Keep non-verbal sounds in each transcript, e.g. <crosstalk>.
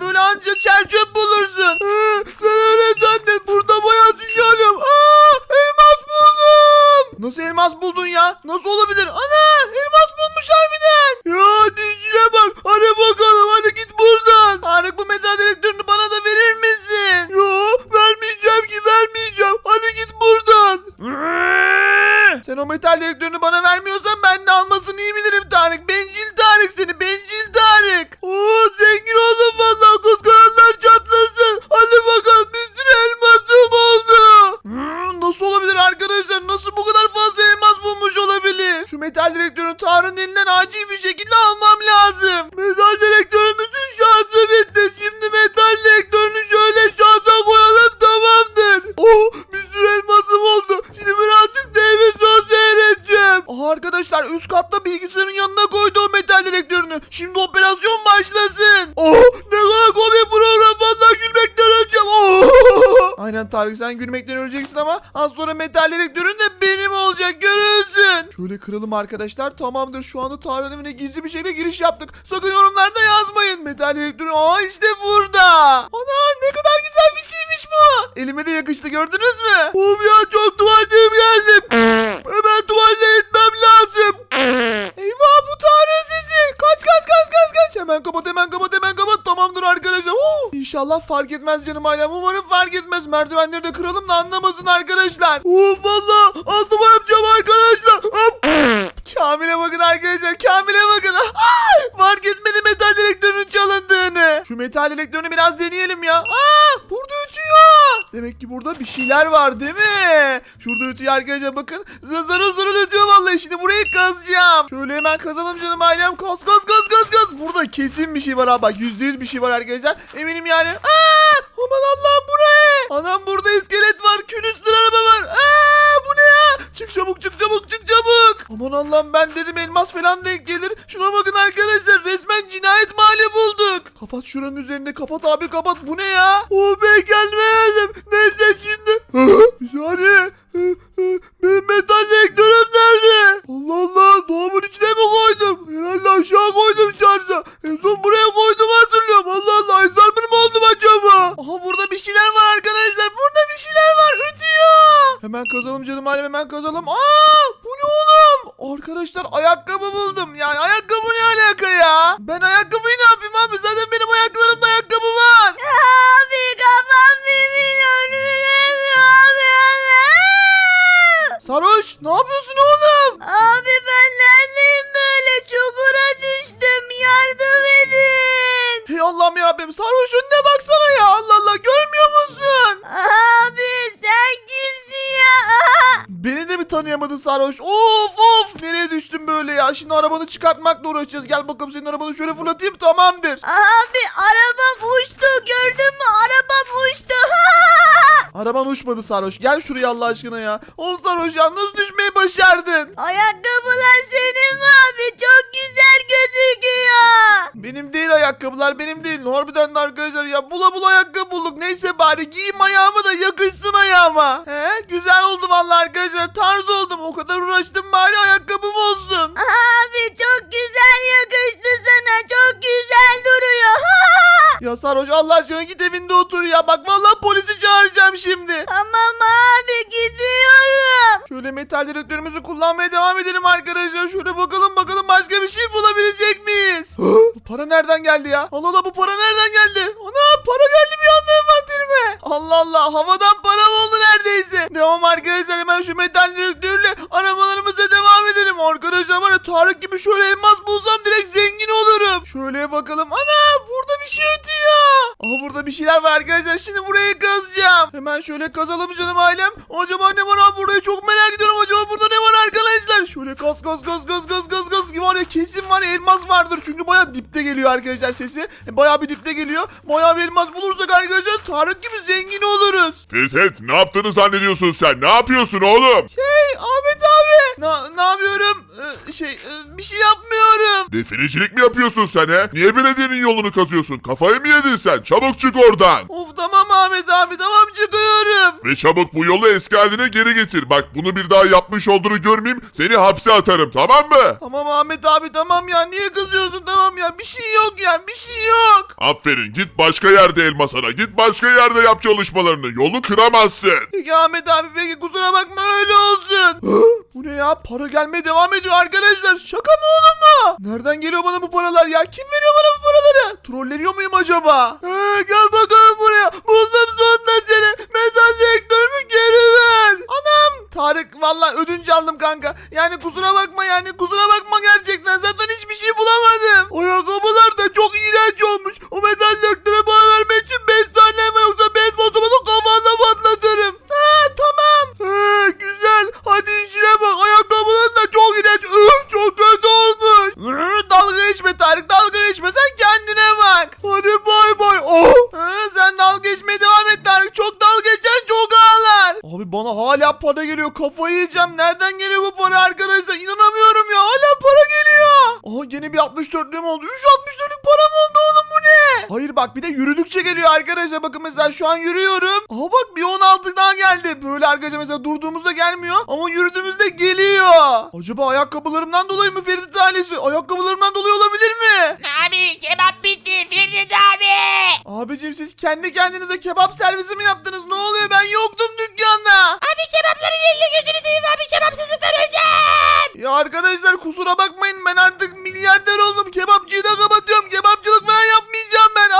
yani. Böyle anca çer çöp bulursun. Ee, sen öyle zannet. Burada bayağı sinyalim. Aa, elmas buldum. Nasıl elmas buldun ya? Nasıl olabilir? Ana elmas bulmuş harbiden. Ya dişine bak. Hadi bakalım hadi git buradan. Tarık bu metal dedektörünü bana da verir misin? Yo vermeyeceğim ki vermeyeceğim. Hadi git buradan. Sen o metal dedektörünü bana vermiyorsan ben de almasını iyi bilirim Tarık Aynen Tarık sen gülmekten öleceksin ama az sonra metal dedektörün de benim olacak görürsün. Şöyle kıralım arkadaşlar. Tamamdır şu anda Tarık'ın evine gizli bir şekilde giriş yaptık. Sakın yorumlarda yazmayın. Metal dedektörü aa işte burada. Ana ne kadar güzel bir şeymiş bu. Elime de yakıştı gördünüz mü? Of ya çok tuvaletim geldim. Hemen tuvalete gitmem İnşallah fark etmez canım ailem. Umarım fark etmez. Merdivenleri de kıralım da anlamasın arkadaşlar. Of valla altıma yapacağım arkadaşlar. Hop. Kamil'e bakın arkadaşlar. Kamil'e bakın. Ay, fark etmedi metal dedektörünün çalındığını. Şu metal dedektörünü biraz deneyelim ya. Aa, burada. Demek ki burada bir şeyler var değil mi? Şurada ötüyor arkadaşlar bakın. Zarıl zarıl ötüyor vallahi. Şimdi burayı kazacağım. Şöyle hemen kazalım canım ailem. Kaz kaz kaz kaz kaz. Burada kesin bir şey var ha bak. Yüzde yüz bir şey var arkadaşlar. Eminim yani. Aa, aman Allah'ım buraya. Anam burada iskelet var. Külüstür araba var. Aa, bu ne ya? Çık çabuk çık çabuk çık çabuk. Aman Allah'ım ben dedim elmas falan denk gelir. Şuna bakın arkadaşlar resmen cinayet mahalli bulduk. Kapat şuranın üzerinde kapat abi kapat. Bu ne ne yapıyorsun oğlum? Abi ben neredeyim böyle çukura düştüm yardım edin. Hey Allah'ım yarabbim sarhoş önüne baksana ya Allah Allah görmüyor musun? Abi sen kimsin ya? <laughs> Beni de mi tanıyamadın sarhoş? Of of nereye düştüm böyle ya? Şimdi arabanı çıkartmakla uğraşacağız. Gel bakalım senin arabanı şöyle fırlatayım tamamdır. Abi arabam uçtu gördün mü arabam uçtu. <laughs> Araban uçmadı sarhoş. Gel şuraya Allah aşkına ya. O sarhoş ya nasıl düşmeyi başardın? Ayakkabılar senin mi abi çok güzel gözüküyor. Benim değil ayakkabılar benim değil. Harbiden de arkadaşlar ya bula bula ayakkabı bulduk. Neyse bari giyeyim ayağımı da yakışsın ayağıma. He güzel oldu vallahi arkadaşlar. Tarz oldum. O kadar uğraştım bari ayakkabım olsun. Abi çok güzel yakıştı sana çok güzel duruyor. <laughs> Ya sarhoş Allah aşkına git evinde otur ya. Bak vallahi polisi çağıracağım şimdi. Tamam abi gidiyorum. Şöyle metal dedektörümüzü kullanmaya devam edelim arkadaşlar. Şöyle bakalım bakalım başka bir şey bulabilecek miyiz? <gasps> bu para nereden geldi ya? Allah Allah bu para nereden geldi? Ana para geldi bir anda envanterime. Allah Allah havadan para mı oldu neredeyse? Devam arkadaşlar hemen şu metal dedektörle arabalarımıza devam edelim. Arkadaşlar var ya Tarık gibi şöyle elmas bulsam direkt zengin olurum. Şöyle bakalım. Bir şey şeyler var arkadaşlar. Şimdi burayı kazacağım. Hemen şöyle kazalım canım ailem. Acaba ne var abi burayı çok merak ediyorum. Acaba burada ne var arkadaşlar? Şöyle kaz kaz kaz kaz kaz kaz kaz. Var ya kesin var ya elmas vardır. Çünkü baya dipte geliyor arkadaşlar sesi. E, Baya bir dipte geliyor. Baya bir elmas bulursak arkadaşlar Tarık gibi zengin oluruz. Ferit ne yaptığını zannediyorsun sen? Ne yapıyorsun oğlum? Hey Ahmet abi. Na, ne yapıyorum? Ee, şey e, bir şey yapmıyorum. Definecilik mi yapıyorsun sen he? Niye belediyenin yolunu kazıyorsun? Kafayı mı yedin sen? Çabuk çık oradan. Of tamam Ahmet abi tamam çıkıyorum. Ve çabuk bu yolu eski haline geri getir. Bak bunu bir daha yapmış olduğunu görmeyeyim. Seni hapse atarım tamam mı? Tamam Ahmet abi tamam ya niye kızıyorsun tamam ya bir şey yok ya bir şey yok. Aferin git başka yerde elmas ara. Git başka yerde yap çalışmalarını. Yolu kıramazsın. Peki Ahmet abi peki kusura bakma öyle olsun. bu ne ya para gelmeye devam ediyor arkadaşlar şaka mı oğlum bu? Nereden geliyor bana bu paralar ya kim veriyor bana bu paraları? Trolleniyor muyum acaba? He, gel bakalım buraya buldum sonunda seni metal direktörümü geri ver. Anam Tarık valla ödünç aldım kanka. Yani kusura bakma yani kusura bakma gerçekten zaten hiçbir şey bulamadım. Ayakkabılar da çok iğrenç olmuş. O metal direktöre bana vermek için 5 tane mi yoksa 5 bozumu kafanda patlatırım. Ha tamam. Ha, güzel hadi işine bak ayakkabıların da çok iğrenç. Üf, çok kötü olmuş. Hı, dalga geçme Tarık dalga geçme sen kendine bak. Hadi bay bay. Oh. Ha, sen dalga geçmeye devam et Tarık. Çok dalga geçen çok ağlar. Abi bana hala para geliyor. Kafayı yiyeceğim. Nereden geliyor bu para arkadaşlar? İnanamıyorum ya. Hala para geliyor. Aha yeni bir 64'lüğüm oldu. 3 64'lük param oldu oğlum bu ne? Hayır bak bir de yürüdükçe geliyor arkadaşlar. Bakın mesela şu an yürüyorum. Aha bak bir 16 daha geldi. Böyle arkadaşlar mesela durduğumuzda gelmiyor. Ama yürüdüğümüzde geliyor. Acaba ayakkabılarımdan dolayı mı Ferit ailesi? Ayakkabılarımdan dolayı olabilir mi? Abi kebap bitti Firdevs abi. Abicim siz kendi kendinize kebap servisi mi yaptınız? Ne oluyor? Ben yoktum dükkanda. Abi kebapların eline gözünü Ya arkadaşlar kusura bakmayın ben artık milyarder oldum. Kebapçıyı da kapatıyorum. Kebapçılık falan yapmayacağım ben.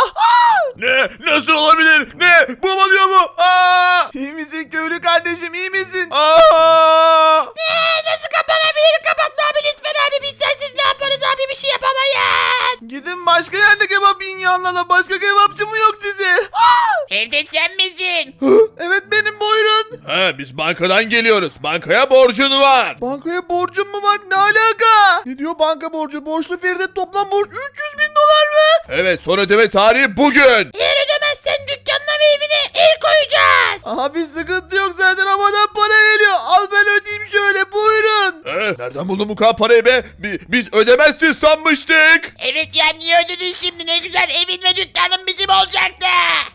Ne? Nasıl olabilir? Ne? Baba diyor mu? Aa! İyi misin köylü kardeşim iyi misin? Aa! Eee nasıl kapanabilir kapatma abi lütfen abi biz sensiz ne yaparız abi bir şey yapamayız. Gidin başka yerde kebap yiyin ya Allah Allah. Başka kebapçı mı yok size? Firdevs sen misin? evet benim buyurun. He biz bankadan geliyoruz. Bankaya borcun var. Bankaya borcum mu var? Ne alaka? Ne diyor banka borcu? Borçlu Feride toplam borç 300 bin dolar mı? Evet son ödeme tarihi bugün. Koyacağız. Abi sıkıntı yok zaten havadan para geliyor. Al ben ödeyeyim şöyle buyurun. He, nereden buldun bu kadar parayı be? Bi- biz ödemezsin sanmıştık. Evet ya niye ödedin şimdi ne güzel evin ve dükkanın bizim olacaktı.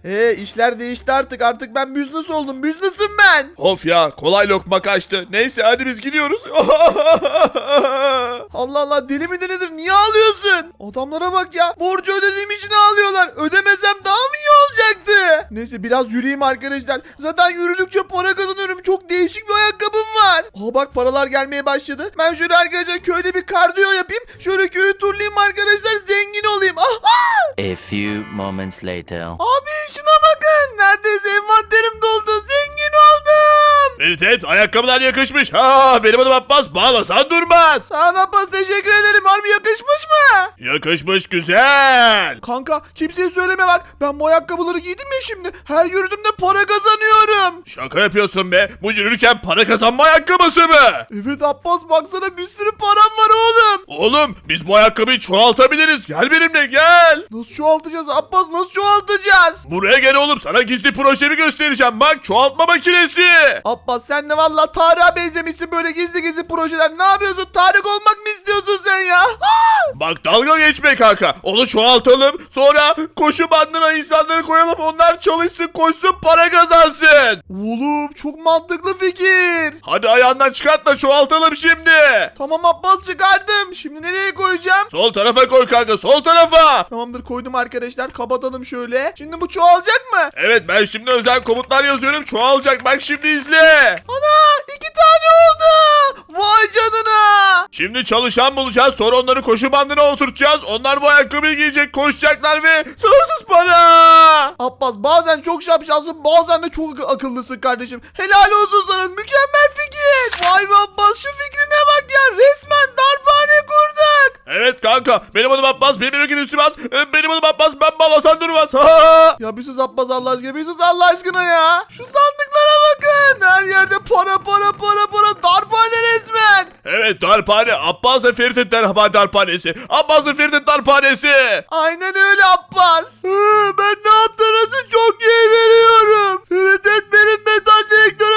He işler değişti artık. Artık ben business oldum. Business'ım ben. Of ya kolay lokma kaçtı. Neyse hadi biz gidiyoruz. <laughs> Allah Allah deli midir nedir? Niye ağlıyorsun? Adamlara bak ya. Borcu ödediğim için ağlıyorlar. Ödemesem daha mı iyi olacaktı? Neyse biraz yürüyeyim arkadaşlar. Zaten yürüdükçe para kazanıyorum. Çok değişik bir ayakkabım var. Aa bak paralar gelmeye başladı. Ben şöyle arkadaşlar köyde bir kardiyo yapayım. Şöyle köyü turlayayım arkadaşlar. Zengin olayım. Aha! A few moments later. Abi şuna Ferit evet, ayakkabılar yakışmış. Ha benim adım Abbas bağlasan durmaz. Sana Abbas teşekkür ederim. Harbi yakışmış mı? Yakışmış güzel. Kanka kimseye söyleme bak. Ben bu ayakkabıları giydim ya şimdi. Her yürüdüğümde para kazanıyorum. Şaka yapıyorsun be. Bu yürürken para kazanma ayakkabısı mı? Evet Abbas baksana bir sürü param var oğlum. Oğlum biz bu ayakkabıyı çoğaltabiliriz. Gel benimle gel. Nasıl çoğaltacağız Abbas nasıl çoğaltacağız? Buraya gel oğlum sana gizli projemi göstereceğim. Bak çoğaltma makinesi. Abbas sen de valla Tarık'a benzemişsin böyle gizli gizli projeler. Ne yapıyorsun? Tarık olmak Bak dalga geçme kanka. Onu çoğaltalım. Sonra koşu bandına insanları koyalım. Onlar çalışsın koşsun para kazansın. Oğlum çok mantıklı fikir. Hadi ayağından çıkart da çoğaltalım şimdi. Tamam Abbas çıkardım. Şimdi nereye koyacağım? Sol tarafa koy kanka sol tarafa. Tamamdır koydum arkadaşlar. Kapatalım şöyle. Şimdi bu çoğalacak mı? Evet ben şimdi özel komutlar yazıyorum. Çoğalacak bak şimdi izle. Ana iki tane oldu. Vay canına. Şimdi çalışan bulacağız. Sonra onları koşu bandına oturtacağız. Onlar bu ayakkabıyı giyecek, koşacaklar ve sınırsız para. Abbas bazen çok şapşalsın bazen de çok ak- akıllısın kardeşim. Helal olsun sana mükemmel fikir. Vay be Abbas şu fikrine bak ya resmen kanka benim adım Abbas benim ülkenim Sivas e, benim adım Abbas ben bağlasan durmaz. Ha! Ya bir sus Abbas Allah aşkına bir sus Allah aşkına ya. Şu sandıklara bakın. Her yerde para para para para darphane resmen. Evet darphane Abbas ve Ferit'in darphane darphanesi. Abbas ve Ferit'in darphanesi. Aynen öyle Abbas. Hı, ben ne yaptığınızı çok iyi veriyorum. Ferit benim metal direktörümden